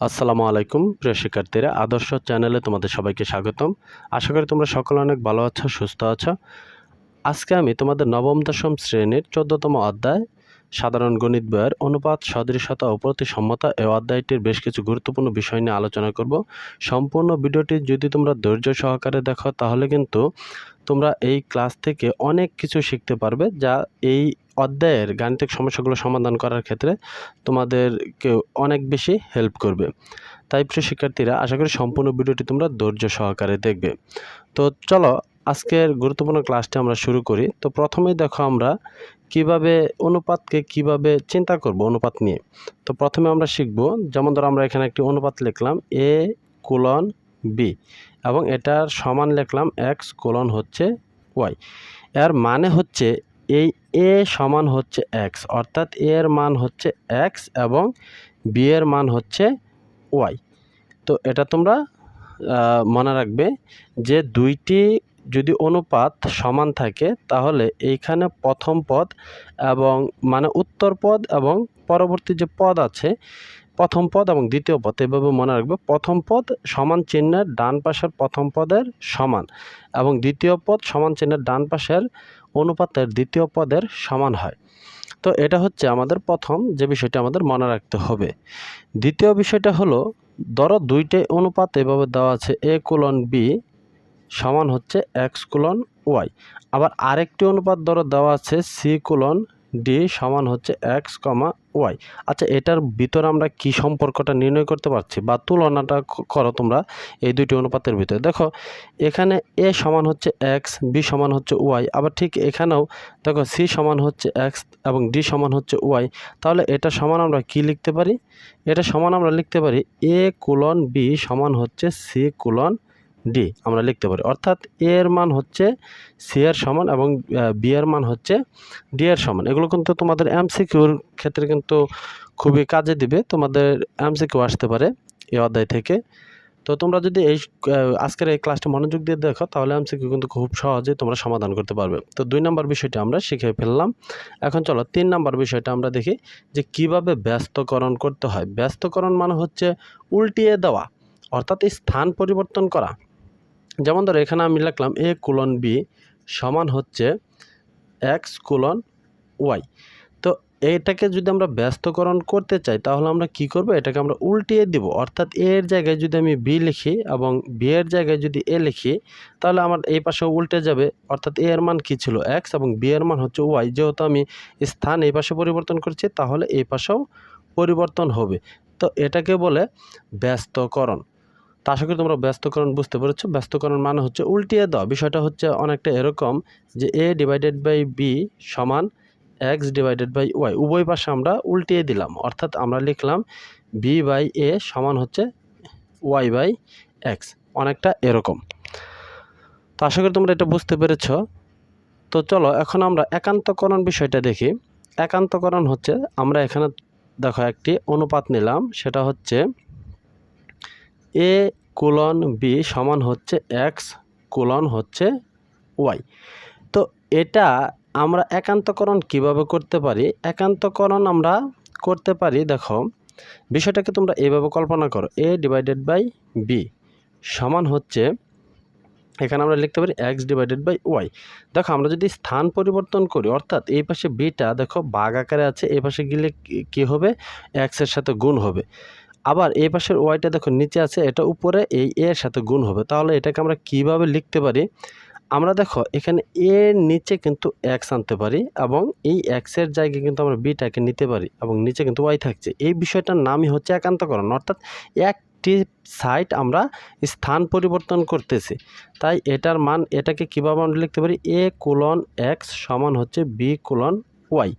আসসালামু আলাইকুম, প্রিয় শিক্ষার্থীরা। আদর্শ চ্যানেলে তোমাদের সবাইকে স্বাগতম। আশা করি তোমরা সকলে অনেক ভালো আছো, সুস্থ আছো। আজকে আমি তোমাদের নবম দশম শ্রেণির চোদ্দতম অধ্যায় সাধারণ গণিত বইয়ের অনুপাত সদৃশতা ও প্রতিসম্মতা এই অধ্যায়টির বেশ কিছু গুরুত্বপূর্ণ বিষয় নিয়ে আলোচনা করব। সম্পূর্ণ ভিডিওটি যদি তোমরা ধৈর্য সহকারে দেখো, তাহলে কিন্তু তোমরা এই ক্লাস থেকে অনেক কিছু শিখতে পারবে যা এই অধ্যায়ের গাণিতিক সমস্যাগুলো সমাধান করার ক্ষেত্রে তোমাদেরকে অনেক বেশি হেল্প করবে। তাই প্রিয় শিক্ষার্থীরা, আশা করি সম্পূর্ণ ভিডিওটি তোমরা ধৈর্য সহকারে দেখবে। তো চলো, আজকের গুরুত্বপূর্ণ ক্লাসটি আমরা শুরু করি। তো প্রথমেই দেখো আমরা কীভাবে অনুপাতকে কীভাবে চিন্তা করব অনুপাত নিয়ে? তো প্রথমে আমরা শিখব, যেমন ধরো আমরা এখানে একটি অনুপাত লিখলাম এ কোলন বি এবং এটার সমান লিখলাম এক্স কোলন হচ্ছে ওয়াই এর মানে হচ্ছে এই এ সমান হচ্ছে এক্স অর্থাৎ এর মান হচ্ছে এক্স এবং বি এর মান হচ্ছে ওয়াই তো এটা তোমরা মনে রাখবে যে দুইটি যদি অনুপাত সমান থাকে, তাহলে এইখানে প্রথম পদ এবং মানে উত্তর পদ এবং পরবর্তী যে পদ আছে, প্রথম পদ এবং দ্বিতীয় পদ, এভাবে মনে রাখবে। প্রথম পদ সমান চিহ্নের ডান পাশের প্রথম পদের সমান এবং দ্বিতীয় পদ সমান চিহ্নের ডান পাশের অনুপাতের দ্বিতীয় পদের সমান হয়। তো এটা হচ্ছে আমাদের প্রথম যে বিষয়টা আমাদের মনে রাখতে হবে। দ্বিতীয় বিষয়টা হলো, ধরো দুইটাই অনুপাত এভাবে দেওয়া আছে, এ কোলন বি সমান হচ্ছে এক্স কোলন ওয়াই আবার আরেকটি অনুপাত ধরো দেওয়া আছে সি কোলন ডি সমান হচ্ছে এক্স কমা ওয়াই আচ্ছা এটার ভিতরে আমরা কি সম্পর্কটা নির্ণয় করতে পারছি বা তুলনাটা করো তোমরা এই দুইটি অনুপাতের ভিতরে। দেখো, এখানে এ সমান হচ্ছে এক্স বি সমান হচ্ছে ওয়াই আবার ঠিক এখানেও দেখো সি সমান হচ্ছে এক্স এবং ডি সমান হচ্ছে ওয়াই তাহলে এটা সমান আমরা কি লিখতে পারি? এটা সমান আমরা লিখতে পারি এ কুলন বি সমান হচ্ছে সি কুলন ডি আমরা লিখতে পারি। অর্থাৎ এ এর মান হচ্ছে সি এর সমান এবং বি এর মান হচ্ছে ডি এর সমান। এগুলো কিন্তু তোমাদের এমসিকিউর ক্ষেত্রে কিন্তু খুবই কাজে দিবে। তোমাদের এমসিকিউ আসতে পারে এই অধ্যায় থেকে। তো তোমরা যদি এই আজকের এই ক্লাসটা মনোযোগ দিয়ে দেখো, তাহলে এমসিকিউ কিন্তু খুব সহজে তোমরা সমাধান করতে পারবে। তো দুই নম্বর বিষয়টা আমরা শিখে ফেললাম। এখন চলো, তিন নম্বর বিষয়টা আমরা দেখি যে কীভাবে ব্যস্তকরণ করতে হয়। ব্যস্তকরণ মানে হচ্ছে উল্টিয়ে দেওয়া, অর্থাৎ স্থান পরিবর্তন করা। যেমন ধরো এখানে আমি লিখলাম এ কুলন বি সমান হচ্ছে এক্স কুলন ওয়াই তো এটাকে যদি আমরা ব্যস্তকরণ করতে চাই, তাহলে আমরা কি করব? এটাকে আমরা উল্টিয়ে দিব। অর্থাৎ এ এর জায়গায় যদি আমি বি লিখি এবং বি এর জায়গায় যদি এ লিখি, তাহলে আমার এই পাশে উল্টে যাবে। অর্থাৎ এ এর মান কী ছিল? এক্স এবং বি এর মান হচ্ছে ওয়াই যেহেতু আমি স্থান এই পাশে পরিবর্তন করছি, তাহলে এই পাশেও পরিবর্তন হবে। তো এটাকে বলে ব্যস্তকরণ। তা আশা করি তোমরা ব্যস্তকরণ বুঝতে পেরেছ। ব্যস্তকরণ মানে হচ্ছে উল্টিয়ে দেওয়া। বিষয়টা হচ্ছে অনেকটা এরকম যে এ ডিভাইডেড বাই বি সমান এক্স ডিভাইডেড বাই ওয়াই উভয় পাশে আমরা উল্টিয়ে দিলাম। অর্থাৎ আমরা লিখলাম বি বাই এ সমান হচ্ছে ওয়াই বাই এক্স অনেকটা এরকম। তো আশা করি তোমরা এটা বুঝতে পেরেছ। তো চলো, এখন আমরা একান্তকরণ বিষয়টা দেখি। একান্তকরণ হচ্ছে, আমরা এখানে দেখো একটি অনুপাত নিলাম, সেটা হচ্ছে এ কোলন বি সমান হচ্ছে এক্স, কোলন হচ্ছে ওয়াই। তো এটা আমরা একান্তকরণ কীভাবে করতে পারি? একান্তকরণ আমরা করতে পারি, দেখো, বিষয়টাকে তোমরা এইভাবে কল্পনা করো। এ ডিভাইডেড বাই বি সমান হচ্ছে, এখানে আমরা লিখতে পারি এক্স ডিভাইডেড বাই ওয়াই। দেখো, আমরা যদি স্থান পরিবর্তন করি, অর্থাৎ এই পাশে বিটা, দেখো, বাঘ আকারে আছে, এই পাশে গেলে কি- হবে? এক্সের সাথে গুণ হবে। আবার এই পাশের ওয়াইটা দেখো নিচে আছে, এটা উপরে এই এর সাথে গুণ হবে। তাহলে এটাকে আমরা কীভাবে লিখতে পারি? আমরা দেখো এখানে এর নিচে কিন্তু এক্স আনতে পারি এবং এই এক্সের জায়গায় কিন্তু আমরা বিটাকে নিতে পারি এবং নিচে কিন্তু ওয়াই থাকছে। এই বিষয়টার নামই হচ্ছে একান্তকরণ, অর্থাৎ একটি সাইট আমরা স্থান পরিবর্তন করতেছি। তাই এটার মান, এটাকে কীভাবে আমরা লিখতে পারি? এ কোলন এক্স সমান হচ্ছে বি কোলন ওয়াই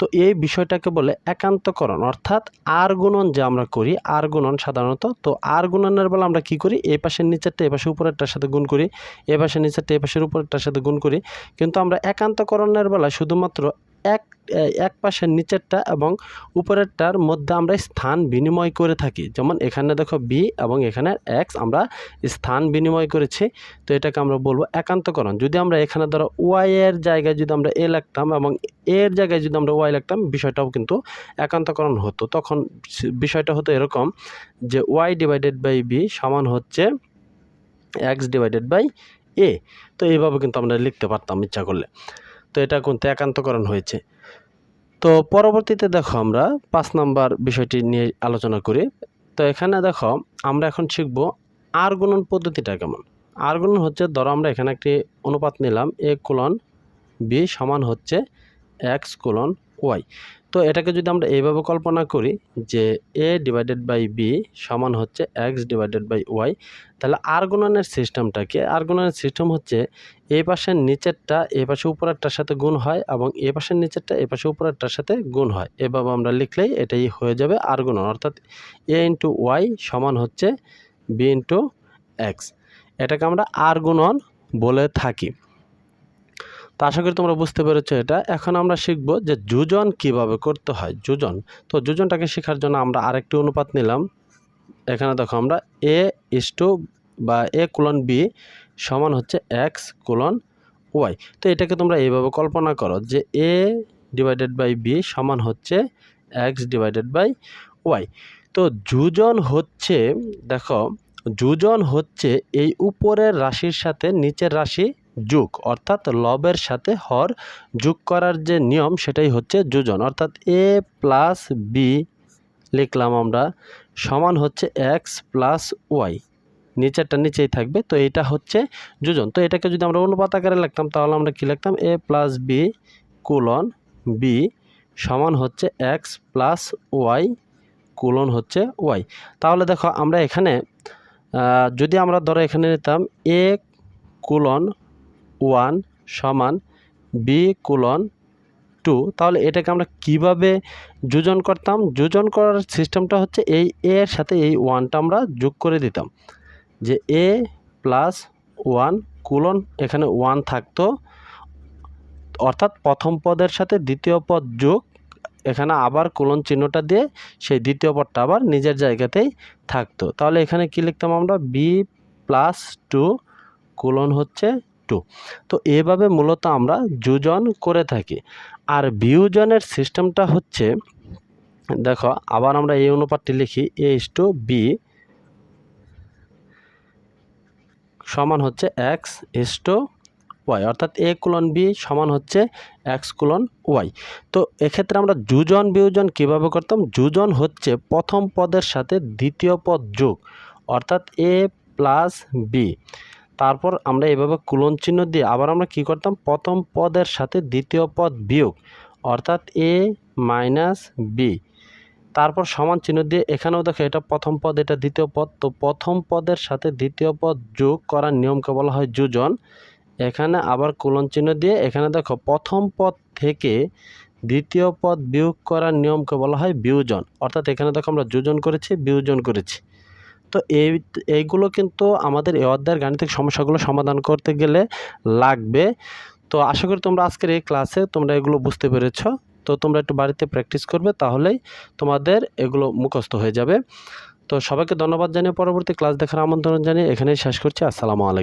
তো এই বিষয়টাকে বলে একান্তকরণ, অর্থাৎ আর গুণন যে আমরা করি, আর গুণন সাধারণত, তো আর গুণনের বেলা আমরা কি করি? এ পাশের নিচেরটা এ পাশে উপরেরটার সাথে গুণ করি এ পাশের নিচেরটা এ পাশের উপরেরটার সাথে গুণ করি। কিন্তু আমরা একান্তকরণের বেলা শুধুমাত্র এক এক পাশের নিচেরটা এবং উপরেরটার মধ্যে আমরা স্থান বিনিময় করে থাকি। যেমন এখানে দেখো বি এবং এখানে এক্স আমরা স্থান বিনিময় করেছি। তো এটাকে আমরা বলব একান্তকরণ। যদি আমরা এখানে ধরো ওয়াই এর জায়গায় যদি আমরা এ লিখতাম এবং এর জায়গায় যদি আমরা ওয়াই লিখতাম, বিষয়টাও কিন্তু একান্তকরণ হতো। তখন বিষয়টা হতো এরকম যে ওয়াই ডিভাইডেড বাই বি সমান হচ্ছে এক্স ডিভাইডেড বাই এ তো এইভাবে কিন্তু আমরা লিখতে পারতাম ইচ্ছা করলে। তো এটা কিন্তু একান্তকরণ হয়েছে। তো পরবর্তীতে দেখো আমরা পাঁচ নাম্বার বিষয়টি নিয়ে আলোচনা করি। তো এখানে দেখো আমরা এখন শিখব আর গুণন পদ্ধতিটা কেমন? আর গুণন হচ্ছে ধরো আমরা এখানে একটি অনুপাত নিলাম এ কোলন বি সমান হচ্ছে এক্স কোলন ওয়াই। তো এটাকে যদি আমরা এইভাবে কল্পনা করি যে এ ডিভাইডেড বাই বি সমান হচ্ছে এক্স ডিভাইডেড বাই ওয়াই তাহলে আর গুণনের সিস্টেমটাকে আর গুণনের সিস্টেম হচ্ছে এই পাশের নিচেরটা এ পাশে উপরেরটার সাথে গুণ হয় এবং এ পাশের নিচেরটা এ পাশে উপরেরটার সাথে গুণ হয়। এভাবে আমরা লিখলেই এটাই হয়ে যাবে আর গুণন অর্থাৎ এ ইন্টু ওয়াই সমান হচ্ছে বি ইন্টু এক্স এটাকে আমরা আর গুণন বলে থাকি। তো আশা করি তোমরা বুঝতে পেরেছ এটা। এখন আমরা শিখব যে যোজন কীভাবে করতে হয়। যোজন, তো যোজনটাকে শেখার জন্য আমরা আরেকটি অনুপাত নিলাম। এখানে দেখো আমরা এ ইস বা এ কোলন বি সমান হচ্ছে এক্স কোলন ওয়াই তো এটাকে তোমরা এইভাবে কল্পনা করো যে এ ডিভাইডেড বাই বি সমান হচ্ছে এক্স ডিভাইডেড বাই ওয়াই তো যোজন হচ্ছে, দেখো, যোজন হচ্ছে এই উপরের রাশির সাথে নিচের রাশি যোগ, অর্থাৎ লবের সাথে হর যোগ করার যে নিয়ম, সেটাই হচ্ছে যোজন। অর্থাৎ এ প্লাস বি লিখলাম আমরা, সমান হচ্ছে এক্স প্লাস ওয়াই। নিচেরটা নিচেই থাকবে, তো এটা হচ্ছে যোজন। তো এটাকে যদি আমরা অনুপাত আকারে লিখতাম, তাহলে আমরা কী লিখতাম? A plus B colon B সমান হচ্ছে এক্স প্লাস ওয়াই কোলন হচ্ছে ওয়াই। তাহলে দেখো, আমরা এখানে যদি আমরা ধরো এখানে নিতাম এ কোলন ওয়ান সমান বি কোলন টু। তাহলে এটাকে আমরা কীভাবে যোজন করতাম? যোজন করার সিস্টেমটা হচ্ছে এই এ এর সাথে এই ওয়ানটা আমরা যোগ করে দিতাম। যে এ প্লাস ওয়ান কুলন এখানে ওয়ান থাকতো। অর্থাৎ প্রথম পদের সাথে দ্বিতীয় পদ যোগ, এখানে আবার কোলন চিহ্নটা দিয়ে সেই দ্বিতীয় পদটা আবার নিজের জায়গাতেই থাকতো। তাহলে এখানে কি লিখতাম আমরা? বি প্লাস টু কোলন হচ্ছে টু তো এভাবে মূলত আমরা যোজন করে থাকি। আর বিয়োজনের সিস্টেমটা হচ্ছে, দেখো, আবার আমরা এই অনুপাতটি লিখি এ ইস টু বি সমান হচ্ছে এক্স ইস টু ওয়াই অর্থাৎ এ কুলন বি সমান হচ্ছে এক্স কুলন ওয়াই তো এক্ষেত্রে আমরা যোজন, বিয়োজন কীভাবে করতাম? যোজন হচ্ছে প্রথম পদের সাথে দ্বিতীয় পদ যোগ, অর্থাৎ এ প্লাস বি তারপর আমরা এভাবে কুলন চিহ্ন দিয়ে আবার আমরা কি করতাম? প্রথম পদের সাথে দ্বিতীয় পদ বিয়োগ, অর্থাৎ এ মাইনাস বি তারপর সমান চিহ্ন দিয়ে এখানেও দেখো এটা প্রথম পদ, এটা দ্বিতীয় পদ। তো প্রথম পদের সাথে দ্বিতীয় পদ যোগ করার নিয়মকে বলা হয় যোজন। এখানে আবার কুলন চিহ্ন দিয়ে এখানে দেখো প্রথম পদ থেকে দ্বিতীয় পদ বিয়োগ করার নিয়মকে বলা হয় বিয়োজন। অর্থাৎ এখানে দেখো আমরা যোজন করেছি, বিয়োজন করেছি। তো এই, এইগুলো কিন্তু আমাদের এ অধ্যায়ের গাণিতিক সমস্যাগুলো সমাধান করতে গেলে লাগবে। তো আশা করি তোমরা আজকের এই ক্লাসে তোমরা এগুলো বুঝতে পেরেছ। তো তোমরা একটু বাড়িতে প্র্যাকটিস করবে তাহলেই তোমাদের এগুলো মুখস্থ হয়ে যাবে। তো সবাইকে ধন্যবাদ জানিয়ে পরবর্তী ক্লাস দেখার আমন্ত্রণ জানিয়ে এখানেই শেষ করছি। আসসালামু আলাইকুম।